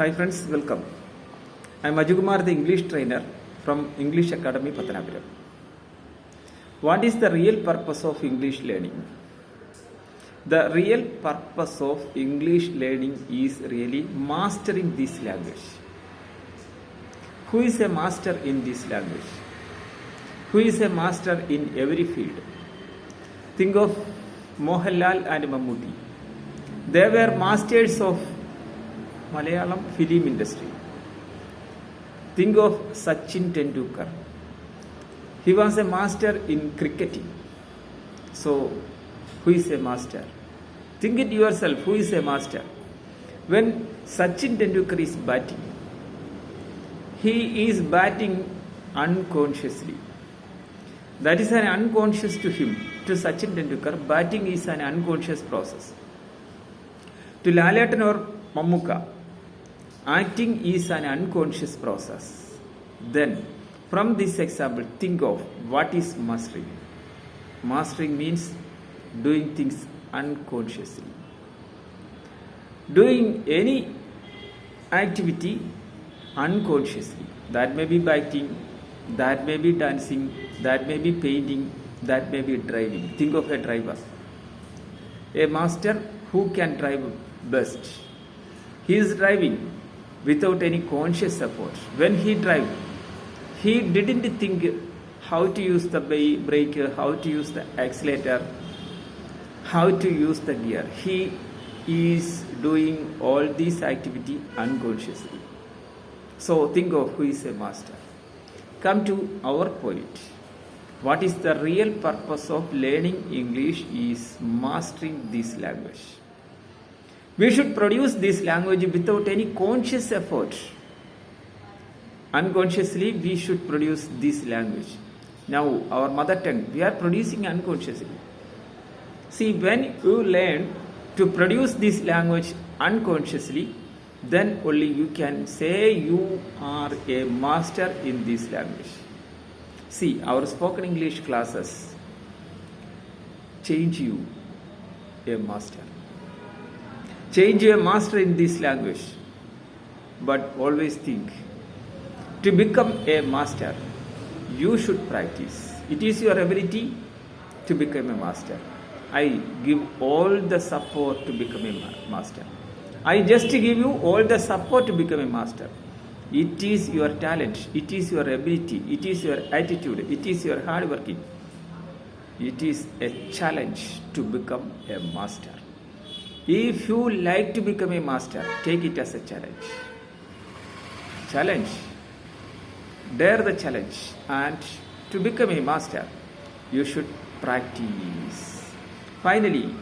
Hi friends, welcome. I am Ajukumar, the English trainer from English Academy Patanapuram. What is the real purpose of English learning? The real purpose of English learning is really mastering this language. Who is a master in this language? Who is a master in every field? Think of Mohanlal and Mammootty. They were masters Malayalam film industry. Think of Sachin Tendulkar. He was a master in cricketing. So, who is a master? Think it yourself, who is a master? When Sachin Tendulkar is batting, he is batting unconsciously. That is an unconscious to him. To Sachin Tendulkar, batting is an unconscious process. To Laletan or Mamuka, acting is an unconscious process. Then, from this example, think of what is mastering. Mastering means doing things unconsciously. Doing any activity unconsciously. That may be biking, that may be dancing, that may be painting, that may be driving. Think of a driver. A master who can drive best. He is driving without any conscious effort. When he drive, he didn't think how to use the brake, how to use the accelerator, how to use the gear. He is doing all these activity unconsciously. So think of who is a master. Come to our point. What is the real purpose of learning English is mastering this language. We should produce this language without any conscious effort. Unconsciously, we should produce this language. Now, our mother tongue, we are producing unconsciously. See, when you learn to produce this language unconsciously, then only you can say you are a master in this language. See, our spoken English classes change you a master. Change you a master in this language. But always think to become a master, you should practice. It is your ability to become a master. I give all the support to become a master. I just give you all the support to become a master. It is your talent, it is your ability, it is your attitude, it is your hard working. It is a challenge to become a master. If you like to become a master, take it as a challenge. Challenge. Dare the challenge. And to become a master, you should practice. Finally,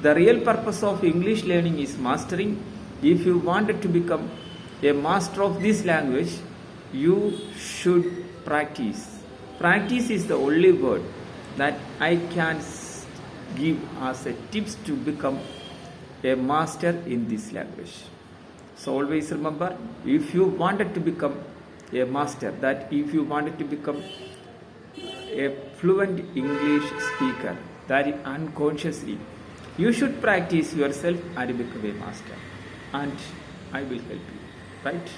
the real purpose of English learning is mastering. If you wanted to become a master of this language, you should practice. Practice is the only word that I can give as a tips to become a master in this language. So always remember, if you wanted to become a master, that if you wanted to become a fluent English speaker, that unconsciously, you should practice yourself and become a master. And I will help you. Right?